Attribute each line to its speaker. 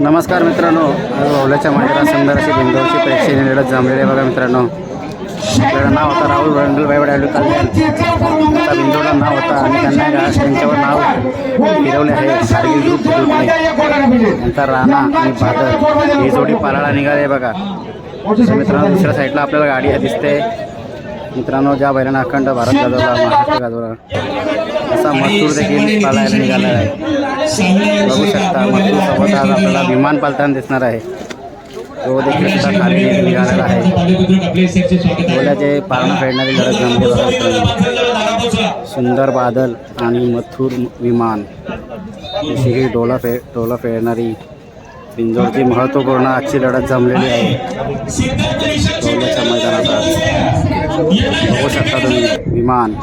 Speaker 1: नमस्कार मित्रांनो. आज ओल्याच्या मैदानात सुंदर अशी बिंदूची प्रेक्षणीय लढत जमलेली आहे बघा मित्रांनो. आपल्याला नाव होतं राहुल रंडलबाई वडालू कल्याण त्या बिंदूला नाव होतं आणि त्यांना त्यांच्यावर नाव फिरवले आहे. कारगिल ग्रुप ग्रुपने नंतर राणा आणि बादल ही जोडी पालाळा निघाली आहे बघा मित्रांनो दुसऱ्या साईडला आपल्याला गाडी दिसते. मित्रांनो ज्या बैलांना अखंड भारत गाजवला महाराष्ट्र गाजवला असा मजूर देखील पालायला निघाला आहे. शकता मजूर सोबत आज आपल्याला विमान पालताना दिसणार आहे तो देखील सुद्धा खाली निघालेला आहे ओल्याचे पारणं फेडणारी लढत जमली. सुंदर बादल आणि मथुर विमान अशी ही डोला फे डोला फेडणारी पिंजोरची महत्त्वपूर्ण आजची लढत जमलेली आहे डोल्याच्या मैदानात. बघू शकता तुम्ही विमान